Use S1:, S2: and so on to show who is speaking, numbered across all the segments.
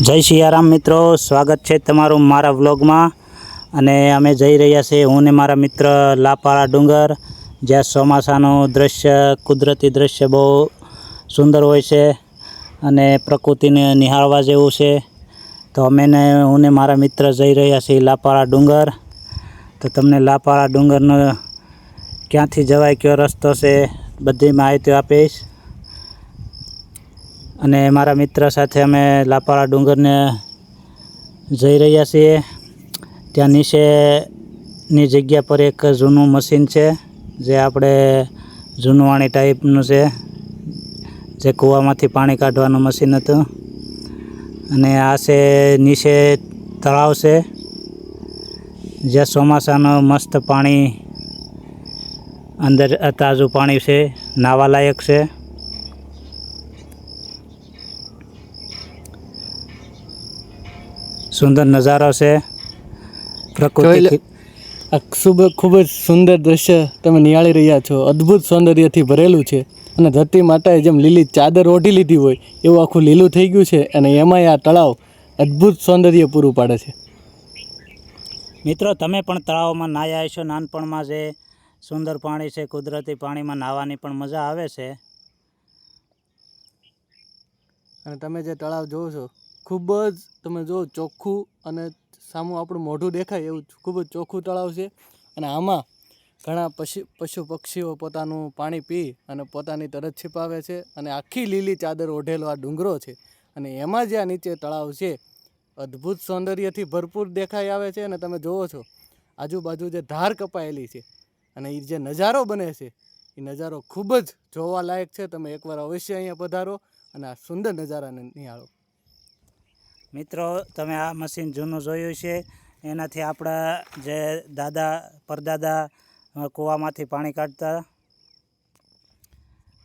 S1: જય સિયારામ મિત્રો, સ્વાગત છે તમારું મારા વ્લોગમાં. અને અમે જઈ રહ્યા છીએ, હું ને મારા મિત્ર લાપાળા ડુંગર, જ્યાં ચોમાસાનું દ્રશ્ય, કુદરતી દ્રશ્ય બહુ સુંદર હોય છે અને પ્રકૃતિને નિહાળવા જેવું છે. તો અમે ને, હું ને મારા મિત્ર જઈ રહ્યા છીએ લાપાળા ડુંગર. તો તમને લાપાળા ડુંગરનો ક્યાંથી જવાય, કયો રસ્તો છે, બધી માહિતી આપીશ. અને મારા મિત્ર સાથે અમે લાપાળા ડુંગરને જઈ રહ્યા છીએ. ત્યાં નીચેની જગ્યા પર એક જૂનું મશીન છે, જે આપણે જૂનવાણી ટાઈપનું છે, જે કૂવામાંથી પાણી કાઢવાનું મશીન હતું. અને આ છે નીચે તળાવ છે, જ્યાં ચોમાસાનું મસ્ત પાણી અંદર તાજું પાણી છે, નાવાલાયક છે. સુંદર નજારો છે. પ્રકૃતિ
S2: આ ખૂબ ખૂબ જ સુંદર દ્રશ્ય તમે નિહાળી રહ્યા છો. અદ્ભુત સૌંદર્યથી ભરેલું છે. અને ધરતી માતાએ જેમ લીલી ચાદર ઓઢી લીધી હોય એવું આખું લીલું થઈ ગયું છે અને એમાંય આ તળાવ અદ્ભુત સૌંદર્ય પૂરું પાડે છે.
S1: મિત્રો તમે પણ તળાવમાં નાહ્યા છો નાનપણમાં જે સુંદર પાણી છે કુદરતી પાણીમાં નાહવાની પણ મજા આવે છે.
S2: અને તમે જે તળાવ જોવો છો ખૂબ જ, તમે જો ચોખ્ખું અને સામું આપણું મોઢું દેખાય એવું ખૂબ જ ચોખ્ખું તળાવ છે. અને આમાં ઘણા પશુ પશુ પક્ષીઓ પોતાનું પાણી પી અને પોતાની તરત છિપાવે છે અને આખી લીલી ચાદર ઓઢેલો આ ડુંગરો છે. અને એમાં જે આ નીચે તળાવ છે, અદ્ભુત સૌંદર્યથી ભરપૂર દેખાઈ આવે છે અને તમે જુઓ છો, આજુબાજુ જે ધાર કપાયેલી છે અને એ જે નજારો બને છે એ નજારો ખૂબ જ જોવાલાયક છે. તમે એકવાર અવશ્ય અહીંયા પધારો અને આ સુંદર નજારાને નિહાળો.
S1: મિત્રો, તમે આ મશીન જૂનું જોયું છે. એનાથી આપણા જે દાદા, પરદાદા કૂવામાંથી પાણી કાઢતા.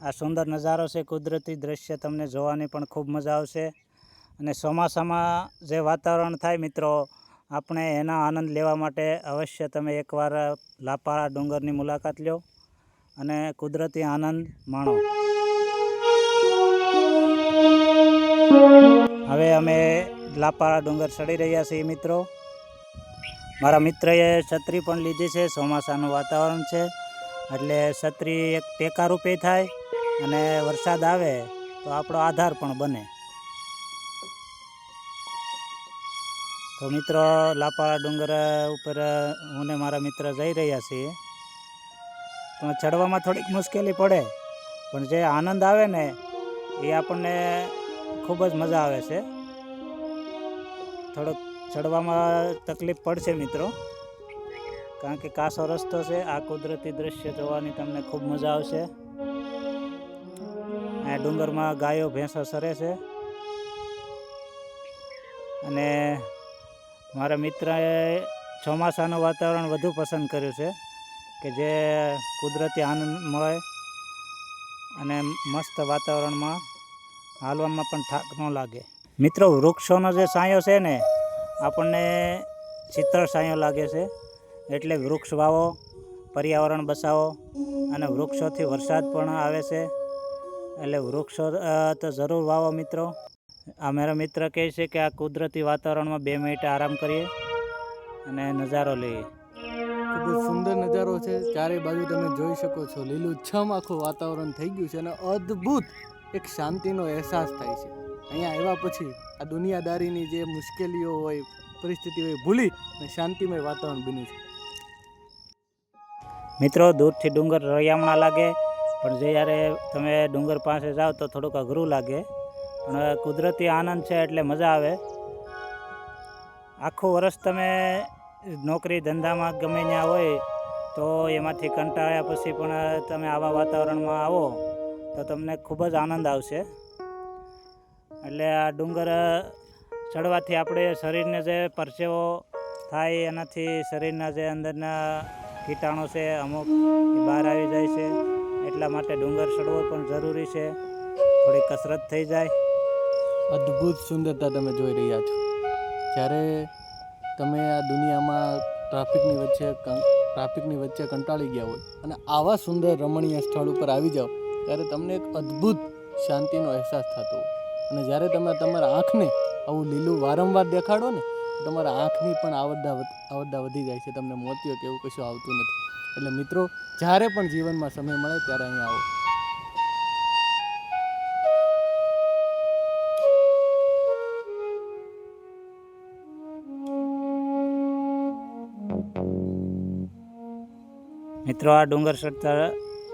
S1: આ સુંદર નજારો છે, કુદરતી દ્રશ્ય તમને જોવાની પણ ખૂબ મજા આવશે. અને ચોમાસામાં જે વાતાવરણ થાય મિત્રો, આપણે એના આનંદ લેવા માટે અવશ્ય તમે એકવાર લાપાળા ડુંગરની મુલાકાત લો અને કુદરતી આનંદ માણો. હવે અમે લાપાળા ડુંગર ચડી રહ્યા છીએ મિત્રો. મારા મિત્રએ છત્રી પણ લીધી છે, ચોમાસાનું વાતાવરણ છે. એટલે છત્રી એક ટેકા રૂપે થાય અને વરસાદ આવે તો આપણો આધાર પણ બને. તો મિત્રો, લાપાળા ડુંગર ઉપર હું ને મારા મિત્ર જઈ રહ્યા છીએ. તો ચડવામાં થોડીક મુશ્કેલી પડે, પણ જે આનંદ આવે ને એ આપણને ખૂબ જ મજા આવે છે. થોડોક ચડવામાં તકલીફ પડશે મિત્રો. કારણ કે કાસો રસ્તો છે, આ કુદરતી દ્રશ્ય જોવાની તમને ખૂબ મજા આવશે. આ ડુંગરમાં ગાયો, ભેંસો સરે છે. અને મારા મિત્રએ ચોમાસાનું વાતાવરણ વધુ પસંદ કર્યું છે, કે જે કુદરતી આનંદ મળે અને મસ્ત વાતાવરણમાં હાલવામાં પણ થાક ન લાગે. મિત્રો, વૃક્ષોનો જે સાયો છે ને, આપણને ચિત્ર સાયો લાગે છે. એટલે વૃક્ષ વાવો, પર્યાવરણ બચાવો અને વૃક્ષોથી વરસાદ પણ આવે છે. એટલે વૃક્ષો તો જરૂર વાવો મિત્રો. આ મારા મિત્ર કહે છે કે આ કુદરતી વાતાવરણમાં બે મિનિટ આરામ કરીએ અને નજારો લઈએ.
S2: ખૂબ જ સુંદર નજારો છે. ચારે બાજુ તમે જોઈ શકો છો. લીલું છમ આખું વાતાવરણ થઈ ગયું છે અને અદ્ભુત એક શાંતિનો અહેસાસ થાય છે. અહીંયા આવ્યા પછી આ દુનિયાદારીની જે મુશ્કેલીઓ હોય, પરિસ્થિતિ હોય, ભૂલી અને શાંતિમય વાતાવરણ બન્યું છે.
S1: મિત્રો, દૂરથી ડુંગર રળિયામણા લાગે, પણ જ્યારે તમે ડુંગર પાસે જાઓ તો થોડુંક અઘરું લાગે. પણ કુદરતી આનંદ છે એટલે મજા આવે. આખું વર્ષ તમે નોકરી ધંધામાં ગમે ત્યાં હોય, તો એમાંથી કંટાળ્યા પછી પણ તમે આવા વાતાવરણમાં આવો, તો તમને ખૂબ જ આનંદ આવશે. એટલે આ ડુંગર ચડવાથી આપણે શરીરને જે પરસેવો થાય એનાથી શરીરના જે અંદરના કીટાણુ છે અમુક બહાર આવી જાય છે. એટલા માટે ડુંગર ચડવો પણ જરૂરી છે. થોડી કસરત થઈ જાય.
S2: અદ્ભુત સુંદરતા તમે જોઈ રહ્યા છો. જ્યારે તમે આ દુનિયામાં ટ્રાફિકની વચ્ચે ટ્રાફિકની વચ્ચે કંટાળી ગયા હોય અને આવા સુંદર રમણીય સ્થળ ઉપર આવી જાઓ, ત્યારે તમને એક અદ્ભુત શાંતિનો અહેસાસ થતો હોય. અને જ્યારે તમે તમારા આંખને આવું લીલું વારંવાર દેખાડો ને તમારા આંખની પણ આવડતા આવડતા વધી જાય છે. તમને મોતીઓ કે એવું કશું આવતું નથી. એટલે મિત્રો, જ્યારે પણ જીવનમાં સમય મળે ત્યારે અહીંયા આવો.
S1: મિત્રો, આ ડુંગર ચડતા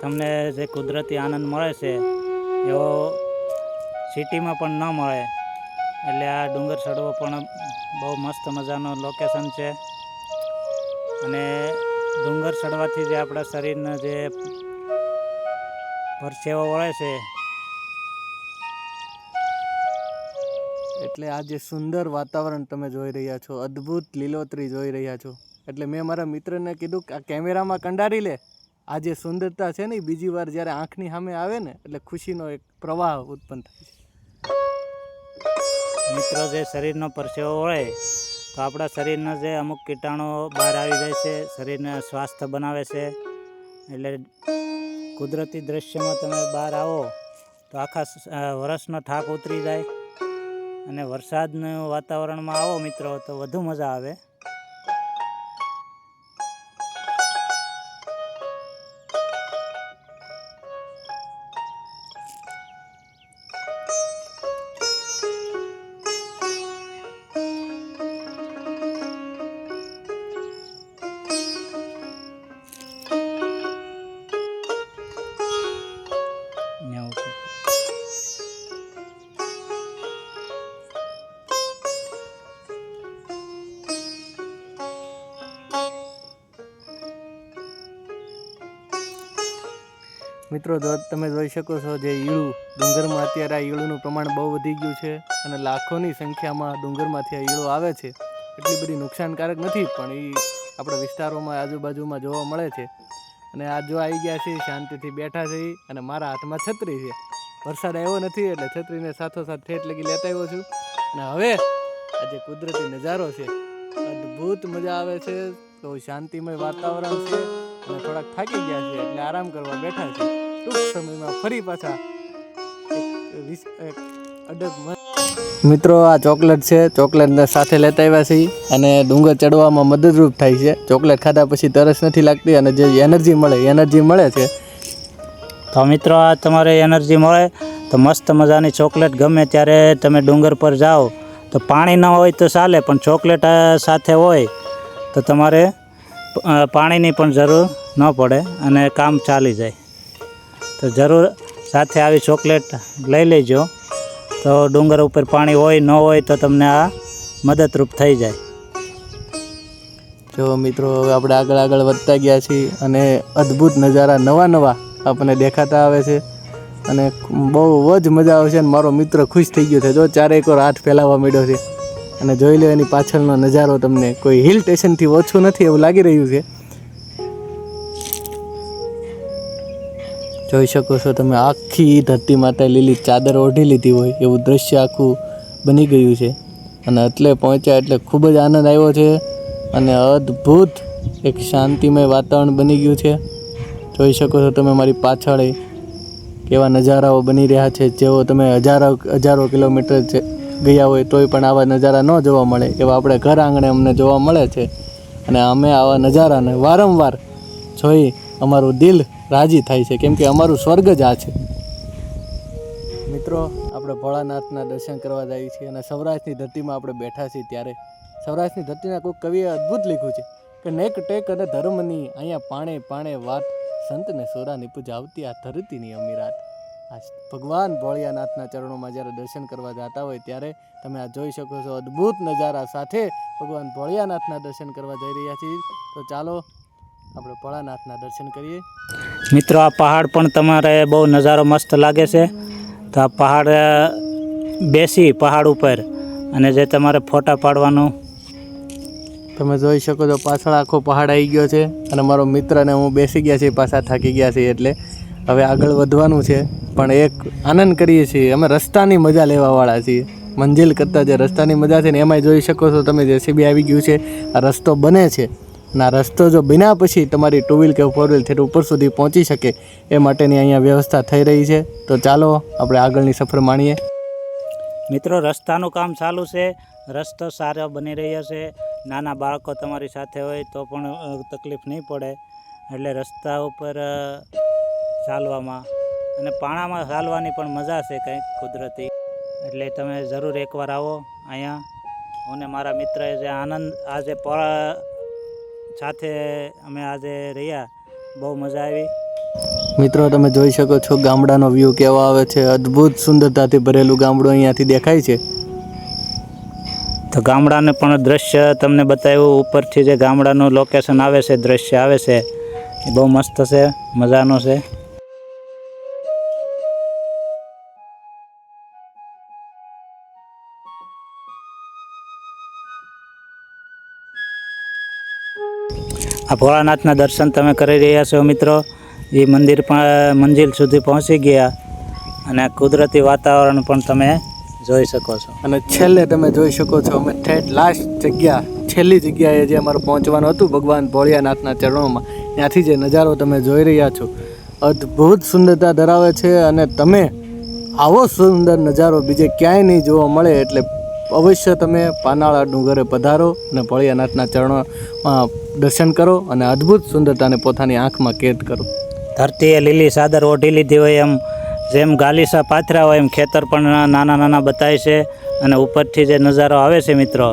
S1: તમને જે કુદરતી આનંદ મળે છે, એવો સિટીમાં પણ ન મળે. એટલે આ ડુંગર ચડવો પણ બહુ મસ્ત મજાનો લોકેશન છે. અને ડુંગર ચડવાથી જે આપણા શરીરનો જે પરસેવો વળે છે,
S2: એટલે આ જે સુંદર વાતાવરણ તમે જોઈ રહ્યા છો, અદ્ભુત લીલોતરી જોઈ રહ્યા છો. એટલે મેં મારા મિત્રને કીધું કે આ કેમેરામાં કંડારી લે. આ જે સુંદરતા છે ને બીજી વાર જ્યારે આંખની સામે આવે ને, એટલે ખુશીનો એક પ્રવાહ ઉત્પન્ન થાય છે.
S1: મિત્રો જે શરીરનો પરસેવો હોય, તો આપણા શરીરના જે અમુક કીટાણુ બહાર આવી જાય છે, શરીરને સ્વાસ્થ્ય બનાવે છે. એટલે કુદરતી દૃશ્યમાં તમે બહાર આવો, તો આખા વરસનો થાક ઉતરી જાય. અને વરસાદનું વાતાવરણમાં આવો મિત્રો, તો વધુ મજા આવે.
S2: મિત્રો તમે જોઈ શકો છો જે ઈળું ડુંગરમાં અત્યારે આ ઈળુનું પ્રમાણ બહુ વધી ગયું છે અને લાખોની સંખ્યામાં ડુંગરમાંથી આ ઈળો આવે છે. એટલી બધી નુકસાનકારક નથી, પણ એ આપણા વિસ્તારોમાં આજુબાજુમાં જોવા મળે છે. અને આ જો આવી ગયા છે, શાંતિથી બેઠા છે અને મારા હાથમાં છત્રી છે. વરસાદ આવ્યો નથી એટલે છત્રીને સાથોસાથ ઠેઠ લગી લેતા આવ્યો છું. અને હવે આ જે કુદરતી નજારો છે, અદ્ભુત મજા આવે છે. તો શાંતિમય વાતાવરણ છે. અને થોડાક થાકી ગયા છે એટલે આરામ કરવા બેઠા છે. ટૂંક સમયમાં ફરી પાછા અડગ મિત્રો આ ચોકલેટ છે. ચોકલેટને સાથે લેતા આવ્યા છે અને ડુંગર ચડવામાં મદદરૂપ થાય છે. ચોકલેટ ખાધા પછી તરસ નથી લાગતી અને જે એનર્જી મળે એનર્જી મળે છે.
S1: તો મિત્રો આ તમારે એનર્જી મળે તો મસ્ત મજાની ચોકલેટ ગમે ત્યારે તમે ડુંગર પર જાઓ. તો પાણી ન હોય તો ચાલે પણ ચોકલેટ સાથે હોય તો તમારે પાણીની પણ જરૂર ન પડે અને કામ ચાલી જાય. તો જરૂર સાથે આવી ચોકલેટ લઈ લેજો. તો ડુંગર ઉપર પાણી હોય, ન હોય તો તમને આ મદદરૂપ થઈ જાય.
S2: જો મિત્રો, હવે આપણે આગળ આગળ વધતા ગયા છીએ અને અદ્ભુત નજારા નવા નવા આપણને દેખાતા આવે છે. અને બહુ જ મજા આવે છે અને મારો મિત્ર ખુશ થઈ ગયો છે. જો ચારેક વાર હાથ ફેલાવવા માંડ્યો છે. અને જોઈ લો એની પાછળનો નજારો તમને કોઈ હિલ સ્ટેશનથી ઓછું નથી એવું લાગી રહ્યું છે. જોઈ શકો છો તમે આખી ધરતી માતા લીલી ચાદર ઓઢી લીધી હોય એવું દ્રશ્ય આખું બની ગયું છે. અને એટલે પહોંચ્યા એટલે ખૂબ જ આનંદ આવ્યો છે અને અદ્ભુત એક શાંતિમય વાતાવરણ બની ગયું છે. જોઈ શકો છો તમે મારી પાછળ કેવા નજારાઓ બની રહ્યા છે. જેવો તમે હજારો હજારો કિલોમીટર ગયા હોય તોય પણ આવા નજારા ન જોવા મળે. એવા આપણે ઘર આંગણે અમને જોવા મળે છે. અને અમે આવા નજારાને વારંવાર જોઈ અમારું દિલ રાજી થાય છે, કેમ કે અમારું સ્વર્ગ જ આ છે. મિત્રો, આપણે ભોળાનાથના દર્શન કરવા જઈએ છીએ અને સૌરાષ્ટ્રની ધરતીમાં આપણે બેઠા છીએ ત્યારે. સૌરાષ્ટ્રની ધરતીના કોઈ કવિએ અદ્ભુત લખ્યું છે કે, નેક ટેક અને ધર્મની અહીંયા પાણે પાણે વાત સંતને સોરાની પૂજા આવતી આ ધરતીની અમીરાત આ ભગવાન ભોળિયાનાથના ચરણોમાં જ્યારે દર્શન કરવા જતા હોય ત્યારે તમે આ જોઈ શકો છો અદ્ભુત નજારા સાથે ભગવાન ભોળિયાનાથના દર્શન કરવા જઈ રહ્યા છીએ. તો ચાલો આપણે ભોળાનાથના દર્શન કરીએ.
S1: મિત્રો આ પહાડ પણ તમારે બહુ નજારો મસ્ત લાગે છે. તો આ પહાડ બેસી પહાડ ઉપર અને જે તમારે ફોટા પાડવાનું.
S2: તમે જોઈ શકો છો પાછળ આખો પહાડ આવી ગયો છે અને મારો મિત્ર અને હું બેસી ગયા છીએ પાછા થાકી ગયા છીએ એટલે હવે આગળ વધવાનું છે. પણ એક આનંદ કરીએ છીએ અમે રસ્તાની મજા લેવાવાળા છીએ. મંજિલ કરતાં જે રસ્તાની મજા છે ને એમાંય જોઈ શકો છો તમે જેસીબી આવી ગયું છે આ રસ્તો બને છે. આ રસ્તો જો બિના પછી તમારી ટુ વ્હીલ કે ફોર વ્હીલ થેટ ઉપર સુધી પહોંચી શકે એ માટેની અહીંયા વ્યવસ્થા થઈ રહી છે. તો ચાલો, આપણે આગળની સફર માણીએ.
S1: મિત્રો, રસ્તાનું કામ ચાલુ છે. રસ્તો સારો બની રહ્યો છે. નાના બાળકો તમારી સાથે હોય તો પણ તકલીફ નહીં પડે. એટલે રસ્તા ઉપર ચાલવામાં અને પાણામાં ચાલવાની પણ મજા છે કંઈક કુદરતી. એટલે તમે જરૂર એકવાર આવો અહીંયા. અને મારા મિત્રએ જે આનંદ, આજે સાથે અમે આજે રહ્યા. બહુ મજા આવી.
S2: મિત્રો તમે જોઈ શકો છો ગામડાનો વ્યૂ કેવો આવે છે. અદ્ભુત સુંદરતાથી ભરેલું ગામડું અહીંયાથી દેખાય છે.
S1: તો ગામડાને પણ દ્રશ્ય તમને બતાવ્યું. ઉપરથી જે ગામડાનું લોકેશન આવે છે દ્રશ્ય આવે છે. એ બહુ મસ્ત છે મજાનો છે. આ ભોળાનાથના દર્શન તમે કરી રહ્યા છો મિત્રો. એ મંદિર પણ, મંજિલ સુધી પહોંચી ગયા અને કુદરતી વાતાવરણ પણ તમે જોઈ શકો છો.
S2: અને છેલ્લે તમે જોઈ શકો છો, અમે ઠેઠ લાસ્ટ જગ્યા, છેલ્લી જગ્યાએ જે અમારે પહોંચવાનું હતું ભગવાન ભોળિયાનાથના ચરણોમાં, ત્યાંથી જે નજારો તમે જોઈ રહ્યા છો, અદ્ભુત સુંદરતા ધરાવે છે અને તમે આવો સુંદર નજારો બીજે ક્યાંય નહીં જોવા મળે એટલે અવશ્ય તમે પાનાળા ડુંગરે પધારો અને ભોળિયાનાથના ચરણોમાં દર્શન કરો અને અદ્ભુત સુંદરતાને પોતાની આંખમાં કેદ કરો.
S1: ધરતીએ લીલી ચાદર ઓઢી લીધી હોય એમ, જેમ ગાલીસા પાથરા હોય એમ ખેતર પણ નાના નાના બતાવે છે અને ઉપરથી જે નજારો આવે છે મિત્રો,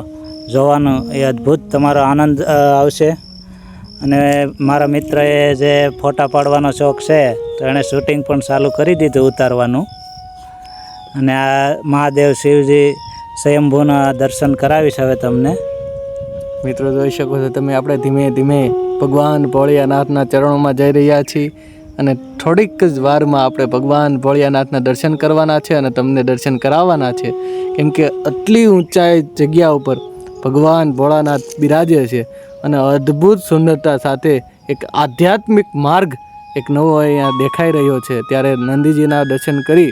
S1: જોવાનું એ અદ્ભુત તમારો આનંદ આવશે. અને મારા મિત્રએ જે ફોટા પાડવાનો શોખ છે, તો એણે શૂટિંગ પણ ચાલુ કરી દીધું ઉતારવાનું. અને આ મહાદેવ શિવજી સ્વયંભૂના દર્શન કરાવીશ હવે તમને.
S2: મિત્રો જોઈ શકો છો તમે, આપણે ધીમે ધીમે ભગવાન ભોળિયાનાથના ચરણોમાં જઈ રહ્યા છીએ અને થોડીક જ વારમાં આપણે ભગવાન ભોળિયાનાથના દર્શન કરવાના છે અને તમને દર્શન કરાવવાના છે. કેમ કે આટલી ઊંચાઈ જગ્યા ઉપર ભગવાન ભોળાનાથ બિરાજે છે અને અદ્ભુત સુંદરતા સાથે એક આધ્યાત્મિક માર્ગ એક નવો અહીંયા દેખાઈ રહ્યો છે. ત્યારે નંદીજીના દર્શન કરી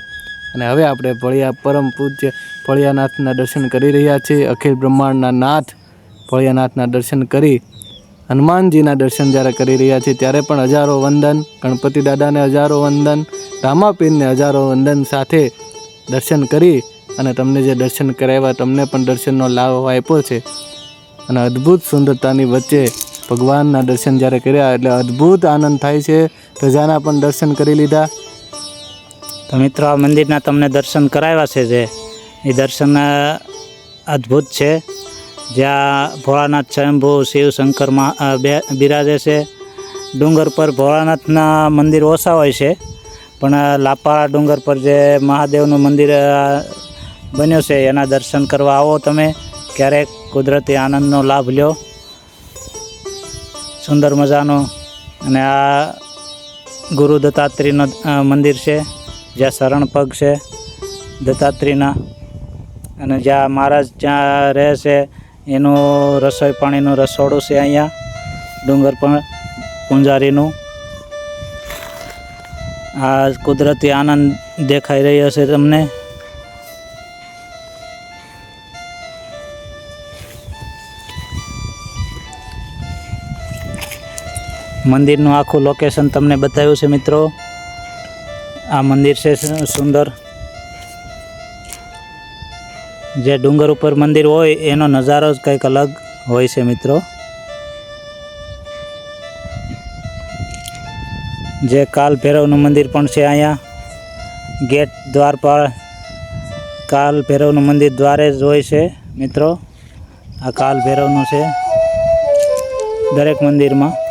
S2: અને હવે આપણે ભળિયા પરમ પૂજ્ય ભળિયાનાથના દર્શન કરી રહ્યા છીએ. અખિલ બ્રહ્માંડના નાથ ભળિયાનાથના દર્શન કરી હનુમાનજીના દર્શન જ્યારે કરી રહ્યા છીએ, ત્યારે પણ હજારો વંદન, ગણપતિ દાદાને હજારો વંદન, રામાપીરને હજારો વંદન સાથે દર્શન કરી અને તમને જે દર્શન કરાવ્યા તમને પણ દર્શનનો લાભ આપ્યો છે. અને અદ્ભુત સુંદરતાની વચ્ચે ભગવાનના દર્શન જ્યારે કર્યા, એટલે અદ્ભુત આનંદ થાય છે. પ્રજાના પણ દર્શન કરી લીધા.
S1: તો મિત્રો, આ મંદિરના તમને દર્શન કરાવ્યા છે જે. એ દર્શન અદ્ભુત છે. જ્યાં ભોળાનાથ સ્વયંભૂ શિવ શંકરમાં બિરાજે છે. ડુંગર પર ભોળાનાથના મંદિર ઓછા હોય છે. પણ લાપાળા ડુંગર પર જે મહાદેવનું મંદિર બન્યું છે, એના દર્શન કરવા આવો તમે. ક્યારેક કુદરતી આનંદનો લાભ લ્યો. સુંદર મજાનો. અને આ ગુરુ દત્તાત્રેયનું મંદિર છે. જ્યાં શરણ પગ છે, દત્તાત્રેયના. અને જ્યાં મહારાજ જ્યાં રહે છે, એનું રસોઈ પાણીનું રસોડું છે અહીંયા, ડુંગર પણ પૂંજારીનું. આ કુદરતી આનંદ દેખાઈ રહ્યો છે તમને. મંદિરનું આખું લોકેશન તમને બતાવ્યું છે મિત્રો. આ મંદિર છે સુંદર. જે ડુંગર ઉપર મંદિર હોય, એનો નજારો જ કંઈક અલગ હોય છે મિત્રો. જે કાલ ભૈરવનું મંદિર પણ છે અહીંયા. ગેટ દ્વાર પર કાલ ભૈરવનું મંદિર દ્વારે જ હોય છે, મિત્રો. આ કાલ ભૈરવનું છે દરેક મંદિરમાં.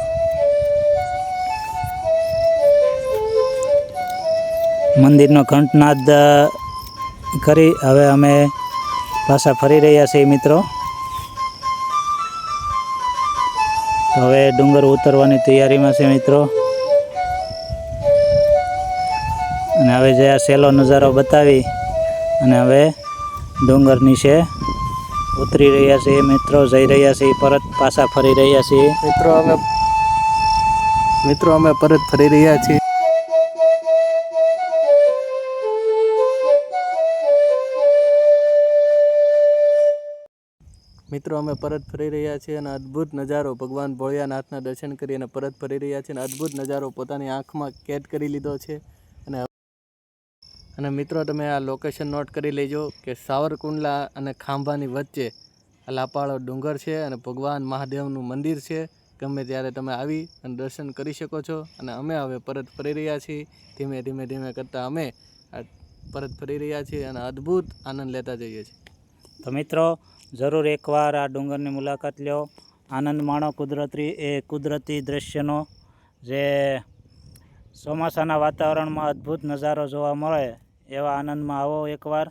S1: મંદિરનો ઘંટનાદ કરી હવે અમે પાછા ફરી રહ્યા છીએ મિત્રો. હવે ડુંગર ઉતરવાની તૈયારીમાં છે મિત્રો. અને હવે જે આ સહેલો નજારો બતાવી અને હવે ડુંગર નીચે ઉતરી રહ્યા છીએ મિત્રો, જઈ રહ્યા છીએ પરત પાછા ફરી રહ્યા છીએ.
S2: મિત્રો, અમે મિત્રો, અમે પરત ફરી રહ્યા છીએ. મિત્રો, અમે પરત ફરી રહ્યા છીએ અને અદ્ભુત નજારો ભગવાન ભોળિયાનાથના દર્શન કરી અને પરત ફરી રહ્યા છીએ અને અદ્ભુત નજારો પોતાની આંખમાં કેદ કરી લીધો છે. અને અને મિત્રો, તમે આ લોકેશન નોટ કરી લેજો કે સાવરકુંડલા અને ખાંભાની વચ્ચે આ લાપાળો ડુંગર છે અને ભગવાન મહાદેવનું મંદિર છે. ગમે ત્યારે તમે આવી અને દર્શન કરી શકો છો. અને અમે હવે પરત ફરી રહ્યા છીએ. ધીમે ધીમે ધીમે કરતાં અમે પરત ફરી રહ્યા છીએ અને અદ્ભુત આનંદ લેતા જઈએ છીએ.
S1: તો મિત્રો, જરૂર એકવાર આ ડુંગરની મુલાકાત લ્યો. આનંદ માણો કુદરતી, એ કુદરતી દૃશ્યનો જે ચોમાસાના વાતાવરણમાં અદ્ભુત નજારો જોવા મળે એવા આનંદમાં આવો એકવાર.